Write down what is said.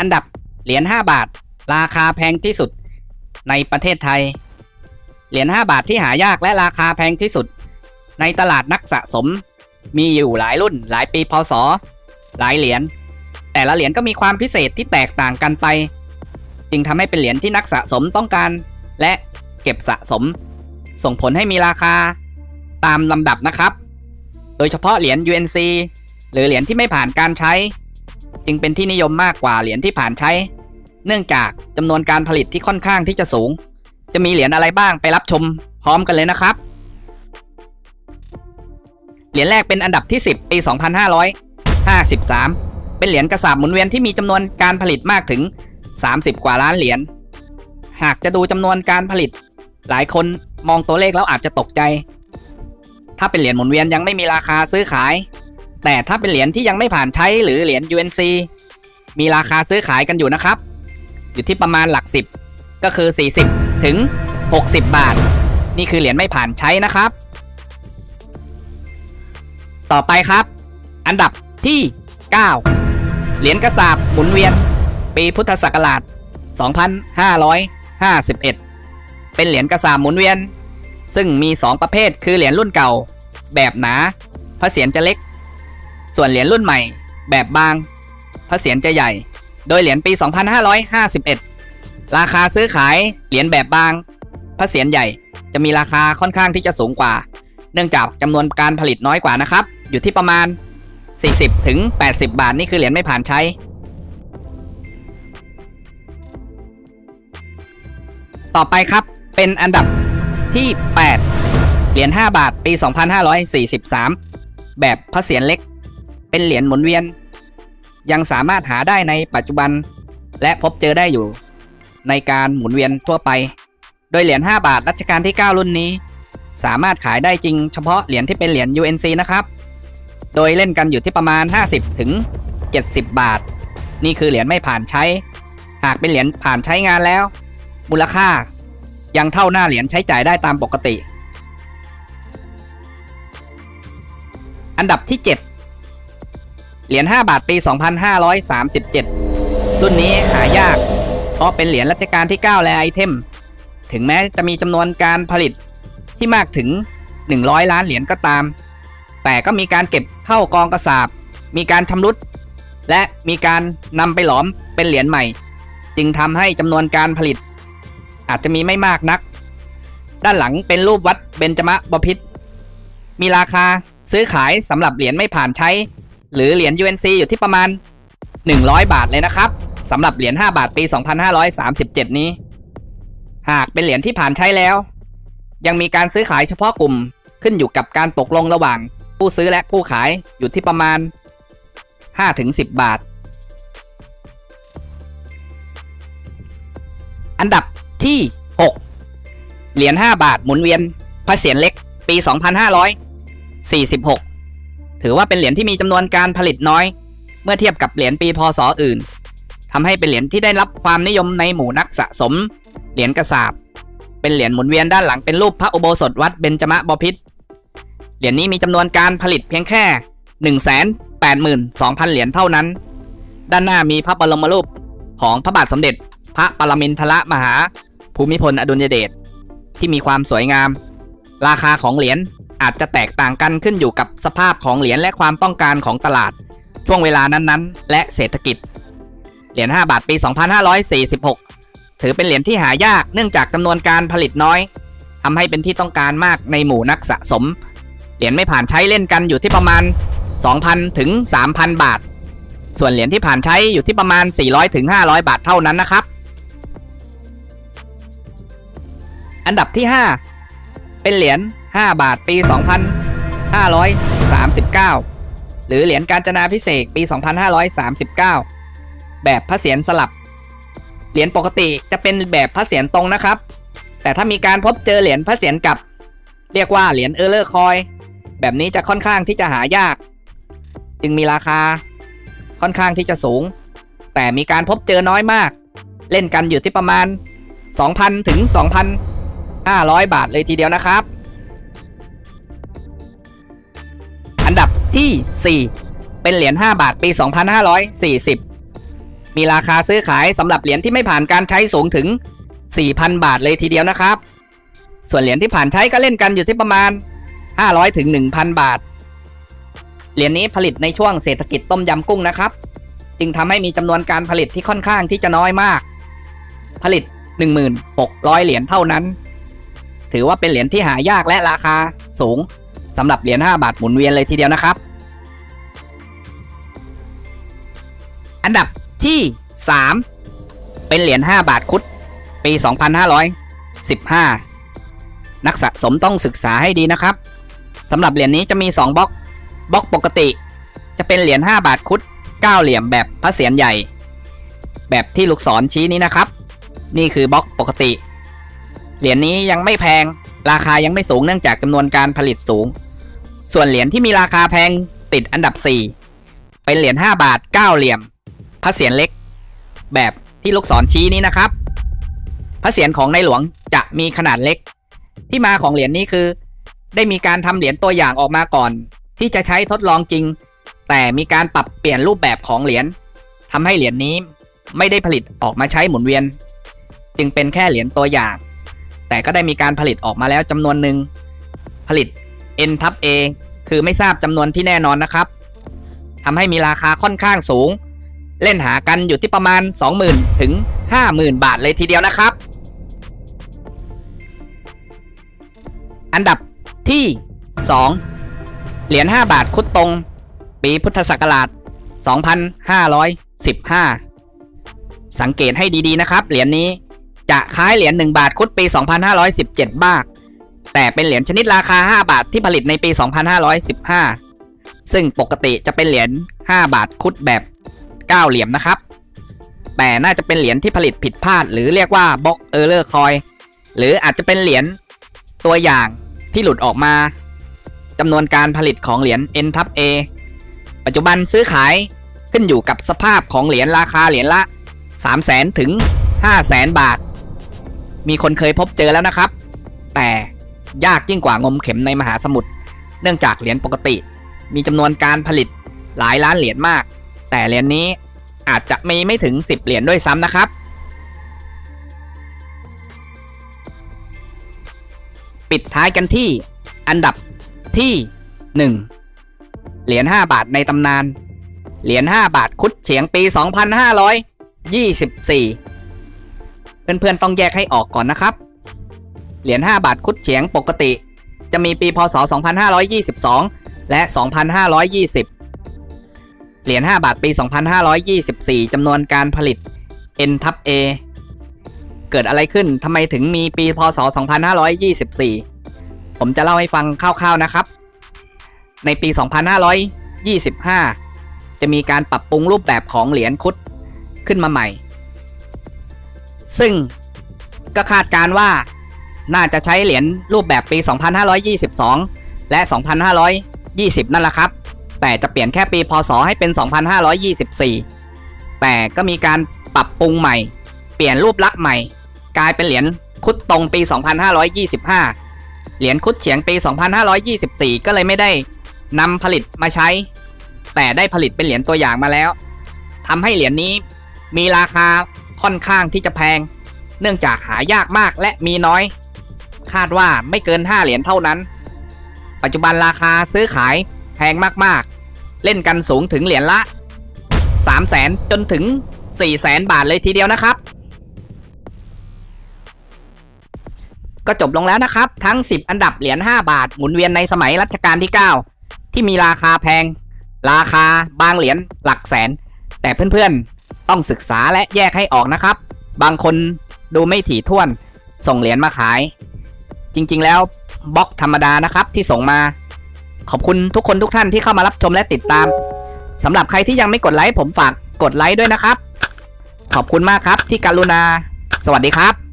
อันดับเหรียญ5บาท ราคาแพงที่สุดในประเทศไทย เหรียญ5บาทที่หายากและราคาแพงที่สุด ในตลาดนักสะสม มีอยู่หลายรุ่นหลายปีพศ หลายเหรียญแต่ละเหรียญก็มีความพิเศษที่แตกต่างกันไป จึงทำให้เป็นเหรียญที่นักสะสมต้องการ และเก็บสะสม ส่งผลให้มีราคาตามลำดับนะครับ โดยเฉพาะเหรียญ UNC หรือเหรียญที่ไม่ผ่านการใช้ จึงเป็นที่นิยมมากกว่าเหรียญที่ผ่านใช้ เนื่องจากจำนวนการผลิตที่ค่อนข้างที่จะสูง จะมีเหรียญอะไรบ้างไปรับชมพร้อมกันเลยนะครับ เหรียญแรกเป็นอันดับที่ 10 ปี 2553 เป็นเหรียญกระสาบหมุนเวียนที่มีจำนวนการผลิตมากถึง 30 กว่าล้านเหรียญ หากจะดูจำนวนการผลิต หลายคนมองตัวเลขแล้วอาจจะตกใจ ถ้าเป็นเหรียญหมุนเวียนยังไม่มีราคาซื้อขาย แต่ถ้าเป็นเหรียญที่ยังไม่ผ่านใช้หรือเหรียญ UNC มีราคาซื้อขายกันอยู่นะครับ อยู่ที่ประมาณหลักสิบก็คือ 40 ถึง 60 บาท นี่คือเหรียญไม่ผ่านใช้นะครับ ต่อไปครับ อันดับที่ 9 เหรียญกระสาบหมุนเวียน ปีพุทธศักราช 2551 เป็นเหรียญกระสาบหมุนเวียน ซึ่งมี 2 ประเภทคือเหรียญรุ่นเก่า แบบหนาพระเศียรจะเล็ก ส่วนเหรียญรุ่นใหม่ แบบบาง พระเศียรจะใหญ่ โดยเหรียญปี 2551 ราคาซื้อขายเหรียญแบบบาง พระเศียรใหญ่จะมีราคาค่อนข้างที่จะสูงกว่า เนื่องจากจำนวนการผลิตน้อยกว่านะครับ อยู่ที่ประมาณ 40ถึง80 บาทนี่คือเหรียญไม่ผ่านใช้ต่อไปครับเป็นอันดับที่ 8 เหรียญ5บาท ปี 2543 แบบพระเศียรเล็ก เป็นเหรียญหมุนเวียน ยังสามารถหาได้ในปัจจุบัน และพบเจอได้อยู่ ในการหมุนเวียนทั่วไป โดยเหรียญ5บาทรัชกาลที่ 9 รุ่นนี้ สามารถขายได้จริงเฉพาะเหรียญที่เป็นเหรียญ UNC นะครับ โดยเล่นกันอยู่ที่ประมาณ 50 ถึง 70 บาท นี่คือเหรียญไม่ผ่านใช้ หากเป็นเหรียญผ่านใช้งานแล้ว มูลค่ายังเท่าหน้าเหรียญใช้จ่ายได้ตามปกติ อันดับที่ 7 เหรียญ5บาทปี 2537 รุ่นนี้หายาก เพราะเป็นเหรียญรัชกาลที่ 9 และไอเทม ถึงแม้จะมีจำนวนการผลิตที่มากถึง 100 ล้านเหรียญก็ตาม แต่ก็มีการเก็บเข้ากองกระสาบ มีการชำรุด และมีการนำไปหลอมเป็นเหรียญใหม่ จึงทำให้จำนวนการผลิต อาจจะมีไม่มากนัก ด้านหลังเป็นรูปวัดเบญจมบพิตรมีราคาซื้อขายสำหรับเหรียญไม่ผ่านใช้ หรือเหรียญ UNC อยู่ที่ประมาณ 100 บาทเลยนะครับสำหรับเหรียญ 5 บาทปี 2537 นี้ หากเป็นเหรียญที่ผ่านใช้แล้ว ยังมีการซื้อขายเฉพาะกลุ่มขึ้นอยู่กับการตกลงระหว่าง ผู้ซื้อและผู้ขายอยู่ที่ประมาณ 5-10 บาท อันดับที่ 6 เหรียญ 5 บาทหมุนเวียนพระเศียรเล็กปี 2546 ถือว่าเป็นเหรียญที่มีจำนวนการผลิตน้อย เมื่อเทียบกับเหรียญปีพศอื่นทำให้เป็นเหรียญที่ได้รับความนิยมในหมู่นักสะสม เหรียญกระสาบ เป็นเหรียญหมุนเวียนด้านหลังเป็นรูปพระอุโบสถวัดเบญจมบพิตรเหรียญนี้มีจำนวนการผลิตเพียงแค่ 182,000 เหรียญเท่านั้น ด้านหน้ามีพระบรมรูปของพระบาทสมเด็จ พระปรมินทรมหา ภูมิพลอดุลยเดชที่มีความสวยงาม ราคาของเหรียญ อาจจะแตกต่างกันขึ้นอยู่กับสภาพของเหรียญและความต้องการของตลาด ช่วงเวลานั้นๆ และเศรษฐกิจ เหรียญ5บาทปี 2546 ถือเป็นเหรียญที่หายากเนื่องจากจำนวนการผลิตน้อยทำให้เป็นที่ต้องการมากในหมู่นักสะสม เหรียญไม่ผ่านใช้เล่นกันอยู่ที่ประมาณ 2,000 ถึง 3,000 บาท ส่วนเหรียญที่ผ่านใช้อยู่ที่ประมาณ 400 ถึง 500 บาทเท่านั้นนะครับ อันดับที่ 5 เป็นเหรียญ 5 บาทปี 2539 หรือเหรียญการจนาพิเศษปี 2539 แบบพระเศียรสลับ เหรียญปกติจะเป็นแบบพระเศียรตรงนะครับ แต่ถ้ามีการพบเจอเหรียญพระเศียรกลับ เรียกว่าเหรียญเออร์เลอร์คอย แบบนี้จะค่อนข้างที่จะหายาก จึงมีราคาค่อนข้างที่จะสูง แต่มีการพบเจอน้อยมาก เล่นกันอยู่ที่ประมาณ 2,000 ถึง 2,500 บาทเลยทีเดียวนะครับ ที่ 4 เป็นเหรียญ 5 บาทปี 2540 มีราคาซื้อขายสำหรับเหรียญที่ไม่ผ่านการใช้สูงถึง 4,000 บาทเลยทีเดียวนะครับ ส่วนเหรียญที่ผ่านใช้ก็เล่นกันอยู่ที่ประมาณ 500ถึง1,000 บาท เหรียญนี้ผลิตในช่วงเศรษฐกิจต้มยำกุ้งนะครับ จึงทำให้มีจำนวนการผลิตที่ค่อนข้างที่จะน้อยมาก ผลิต 1600 เหรียญเท่านั้น ถือว่าเป็นเหรียญที่หายากและราคาสูง สำหรับเหรียญ5บาทหมุนเวียนเลยทีเดียวนะครับ อันดับที่ 3 เป็นเหรียญ5บาทคุดปี 2515 นักสะสมต้องศึกษาให้ดีนะครับสำหรับเหรียญนี้จะมี 2บล็อกบล็อกปกติ จะเป็นเหรียญ5บาทคุด9เหลี่ยมแบบพระเศียรใหญ่ แบบที่ลูกศรชี้นี้นะครับ นี่คือบล็อกปกติ เหรียญนี้ยังไม่แพงราคายังไม่สูงเนื่องจากจำนวนการผลิตสูง ส่วนเหรียญที่มีราคาแพงติดอันดับ 4 เป็นเหรียญ5บาท 9 เหลี่ยม พระเศียรเล็ก แบบที่ลูกศรชี้นี้นะครับ พระเศียรของในหลวงจะมีขนาดเล็ก ที่มาของเหรียญนี้คือ ได้มีการทำเหรียญตัวอย่างออกมาก่อน ที่จะใช้ทดลองจริง แต่มีการปรับเปลี่ยนรูปแบบของเหรียญทำให้เหรียญนี้ไม่ได้ผลิตออกมาใช้หมุนเวียน จึงเป็นแค่เหรียญตัวอย่าง แต่ก็ได้มีการผลิตออกมาแล้วจำนวนหนึ่งผลิต N ทับ A คือไม่ทราบจำนวนที่แน่นอนนะครับทำให้มีราคาค่อนข้างสูง เล่นหากันอยู่ที่ประมาณ 20,000 ถึง 50,000 บาทเลยทีเดียวนะครับ อันดับที่ 2 เหรียญ5บาทคุดตรง ปีพุทธศักราช 2515 สังเกตให้ดีๆนะครับ เหรียญนี้จะคล้ายเหรียญ1บาทคุดปี 2517 บ้าง แต่เป็นเหรียญชนิดราคา 5 บาทที่ผลิตในปี 2515 ซึ่งปกติจะเป็นเหรียญ 5 บาทคุดแบบ 9 เหลี่ยมนะครับ แต่น่าจะเป็นเหรียญที่ผลิตผิดพลาด หรือเรียกว่าบล็อกเออร์เลอร์คอยหรืออาจจะเป็นเหรียญตัวอย่างที่หลุดออกมาจำนวนการผลิตของเหรียญ N ทับ A ปัจจุบันซื้อขายขึ้นอยู่กับสภาพของเหรียญราคาเหรียญละ 3 0 0แสนถึง 5 0 0แสนบาท มีคนเคยพบเจอแล้วนะครับ แต่ ยากยิ่งกว่างมเข็มในมหาสมุทร เนื่องจากเหรียญปกติ มีจำนวนการผลิตหลายล้านเหรียญมาก แต่เหรียญนี้อาจจะมีไม่ถึง 10 เหรียญด้วยซ้ำนะครับ ปิดท้ายกันที่อันดับที่ 1 เหรียญ5บาทในตำนาน เหรียญ5บาทคุดเฉียงปี 2524 เพื่อนๆต้องแยกให้ออกก่อนนะครับ เหรียญ5บาทคุดเฉียงปกติ จะมีปีพศ 2522 และ 2520 เหรียญ5บาทปี 2524 จำนวนการผลิต N ทับ A เกิดอะไรขึ้นทำไมถึงมีปีพศ 2524 ผมจะเล่าให้ฟังคร่าวๆนะครับ ในปี 2525 จะมีการปรับปรุงรูปแบบของเหรียญคุดขึ้นมาใหม่ ซึ่งก็คาดการณ์ว่า น่าจะใช้เหรียญรูปแบบปี 2522 และ 2520 นั่นแหละครับ แต่จะเปลี่ยนแค่ปีพศให้เป็น 2524 แต่ก็มีการปรับปรุงใหม่ เปลี่ยนรูปลักษณ์ใหม่ กลายเป็นเหรียญคุดตรงปี 2525 เหรียญคุดเฉียงปี 2524 ก็เลยไม่ได้นำผลิตมาใช้ แต่ได้ผลิตเป็นเหรียญตัวอย่างมาแล้วทำให้เหรียญนี้มีราคาค่อนข้างที่จะแพง เนื่องจากหายากมากและมีน้อย คาดว่าไม่เกิน 5 เหรียญเท่านั้น ปัจจุบันราคาซื้อขายแพงมากๆ เล่นกันสูงถึงเหรียญละ 3 0 0แสนจนถึง 4 0 0แสนบาทเลยทีเดียวนะครับ ก็จบลงแล้วนะครับ ทั้ง 10 อันดับเหรียญ5บาทหมุนเวียนในสมัยรัชกาลที่ 9 ที่มีราคาแพง ราคาบางเหรียญหลักแสน แต่เพื่อนๆต้องศึกษาและแยกให้ออกนะครับ บางคนดูไม่ถี่ถ้วนส่งเหรียญมาขาย จริง ๆ แล้วบล็อกธรรมดานะครับที่ส่งมา ขอบคุณทุกคนทุกท่านที่เข้ามารับชมและติดตามสำหรับใครที่ยังไม่กดไลค์ผมฝากกดไลค์ด้วยนะครับ ขอบคุณมากครับที่การุณา สวัสดีครับ